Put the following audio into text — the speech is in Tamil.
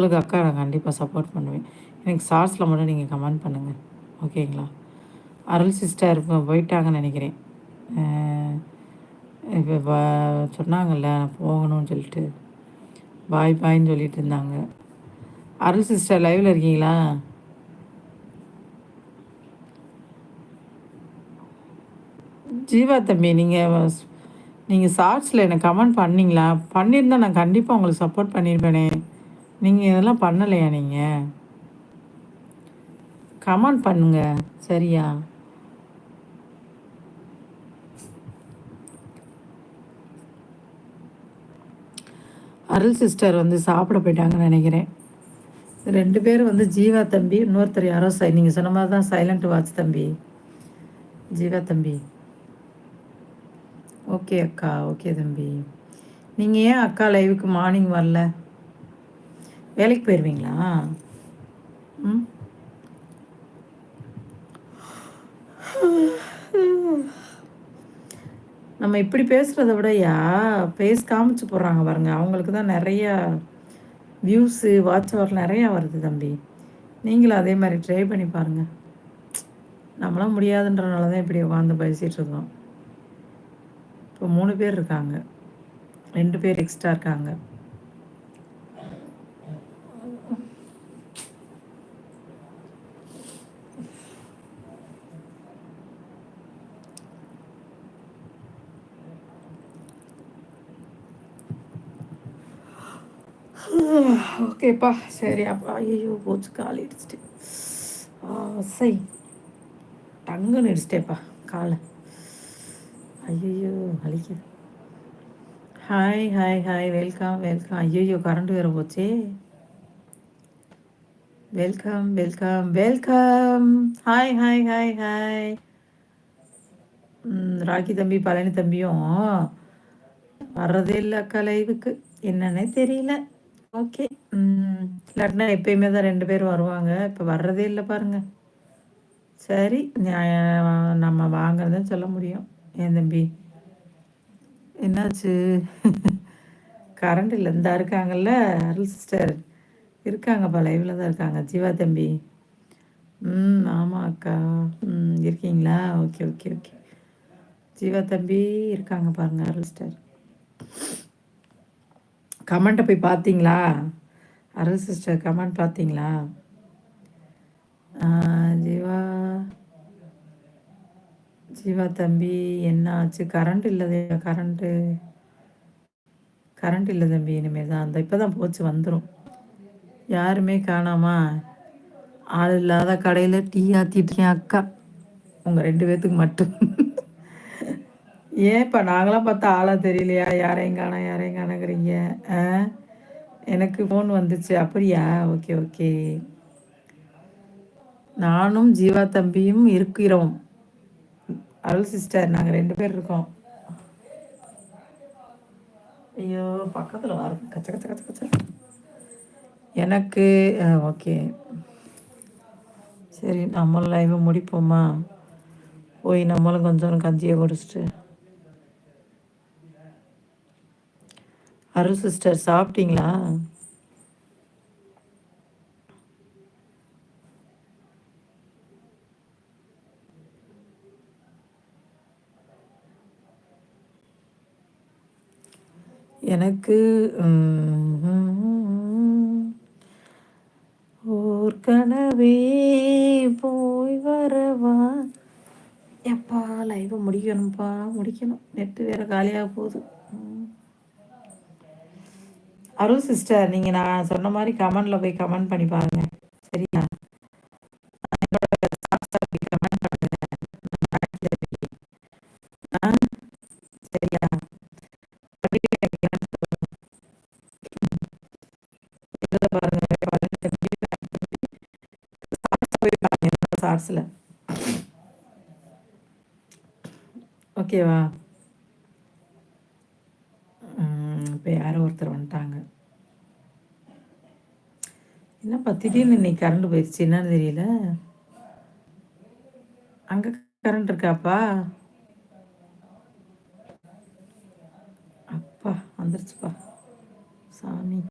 உங்களுக்கு அக்கா நான் கண்டிப்பாக சப்போர்ட் பண்ணுவேன். எனக்கு ஷார்ட்ஸில் மட்டும் நீங்கள் கமெண்ட் பண்ணுங்கள் ஓகேங்களா அருள் சிஸ்டர் இப்போ போயிட்டாங்கன்னு நினைக்கிறேன். இப்போ சொன்னாங்கல்ல போகணும்னு சொல்லிட்டு. பாய் பாய்ன்னு சொல்லிட்டு இருந்தாங்க. அருள் சிஸ்டர் லைவில் இருக்கீங்களா? ஜீவா தம்பி நீங்கள் நீங்கள் ஷார்ட்ஸில் எனக்கு கமெண்ட் பண்ணிங்களா? பண்ணியிருந்தால் நான் கண்டிப்பாக உங்களுக்கு சப்போர்ட் பண்ணியிருப்பேனே நீங்கள் இதெல்லாம் பண்ணலையா நீங்கள் கமெண்ட் பண்ணுங்க. சரியா? அருள் சிஸ்டர் வந்து சாப்பிட போயிட்டாங்கன்னு நினைக்கிறேன். ரெண்டு பேர் வந்து ஜீவா தம்பி இன்னொருத்தர் யாரோ சை நீங்கள் சொன்ன மாதிரி தான் சைலண்ட் வாட்ச் தம்பி. ஜீவா தம்பி. ஓகே அக்கா ஓகே தம்பி. நீங்கள் ஏன் அக்கா லைவுக்கு மார்னிங் வரல? வேலைக்கு போயிடுவீங்களா ம். நம்ம இப்படி பேசுகிறத விடயா பேஸ் காமிச்சு போடுறாங்க பாருங்க. அவங்களுக்கு தான் நிறையா வியூஸு வாட்ச் அவர் நிறையா வருது தம்பி. நீங்களும் அதே மாதிரி ட்ரை பண்ணி பாருங்கள் நம்மளாம் முடியாதுன்றனால தான் இப்படி உட்காந்து பேசிகிட்ருக்கோம் இப்போ மூணு பேர் இருக்காங்க. ரெண்டு பேர் எக்ஸ்ட்ரா இருக்காங்க. ஓகேப்பா சரி அப்பா ஐயோ போச்சு கால் இடிச்சிட்டு. சை டங்குன்னு இடிச்சிட்டேப்பா காலை. ஐயோ வலிக்குது. Hi hi hi welcome welcome ஐயோ கரண்ட் வேறு போச்சே. Welcome welcome welcome hi hi hi hi Rocky தம்பி பழனி தம்பியும் வர்றதே இல்லை அக்கா லைவுக்கு என்னன்னே தெரியல. ஓகே. இல்லாட்டினா எப்பயுமே தான் ரெண்டு பேரும் வருவாங்க. இப்போ வர்றதே இல்லை பாருங்கள் சரி நம்ம வாங்குறதுன்னு சொல்ல முடியும். ஏன் தம்பி? என்னாச்சு? கரண்ட் இல்லை இந்த இருக்காங்கல்ல அருள் சிஸ்டர் இருக்காங்கப்பா லைவில் தான் இருக்காங்க. ஜீவா தம்பி. ம் ஆமாம் அக்கா. ம் இருக்கீங்களா? Okay okay okay. ஜீவா தம்பி இருக்காங்க பாருங்க அருள் சிஸ்டர் கமெண்ட்டை போய் பார்த்தீங்களா? அருள் சிஸ்டர் கமெண்ட் பார்த்தீங்களா? ஜீவா. ஜீவா தம்பி என்ன ஆச்சு? கரண்ட் இல்லை கரண்ட்டு கரண்ட் இல்லை தம்பி இனிமேல் தான். அந்த இப்போ தான் போச்சு வந்துடும் யாருமே காணாமா? ஆள் இல்லாத கடையில் டீ ஆற்றிட்டுருக்கேன் அக்கா. உங்கள் ரெண்டு பேர்த்துக்கு மட்டும். ஏன்ப்பா நாங்களாம் பார்த்தா ஆளாக தெரியலையா? யாரையும் காணோம் யாரையும் காணங்கிறீங்க? ஆ? எனக்கு ஃபோன் வந்துச்சு. அப்படியா? ஓகே ஓகே நானும் ஜீவா தம்பியும் இருக்கிறோம். அருள் சிஸ்டர் நாங்கள் ரெண்டு பேர் இருக்கோம். ஐயோ பக்கத்தில் வர கச்ச கச்ச கச்ச கச்ச. எனக்கு ஓகே சரி நம்மளும் லைவை முடிப்போமா? போய் நம்மளும் கொஞ்சம் கஞ்சியை குடிச்சிட்டு அருள் சிஸ்டர் சாப்பிட்டீங்களா? எனக்கு ஓர்கனவே போய் வரவா? எப்பா லைவை முடிக்கணும்ப்பா முடிக்கணும். நெட்டு வேற காலியாக போகுது. அருள் சிஸ்டர் நீங்கள் நான் சொன்ன மாதிரி கமெண்டில் போய் கமெண்ட் பண்ணி பாருங்கள் சரியா? ஷார்ட்ஸில் ஓகேவா இப்போ யாரோ ஒருத்தர் வந்துட்டாங்க. என்னப்பா திடீர்னு இன்னைக்கு கரண்ட் போயிடுச்சு என்னன்னு தெரியல. அங்கே கரண்ட் இருக்காப்பா? அப்பா வந்துருச்சுப்பா. சாமி.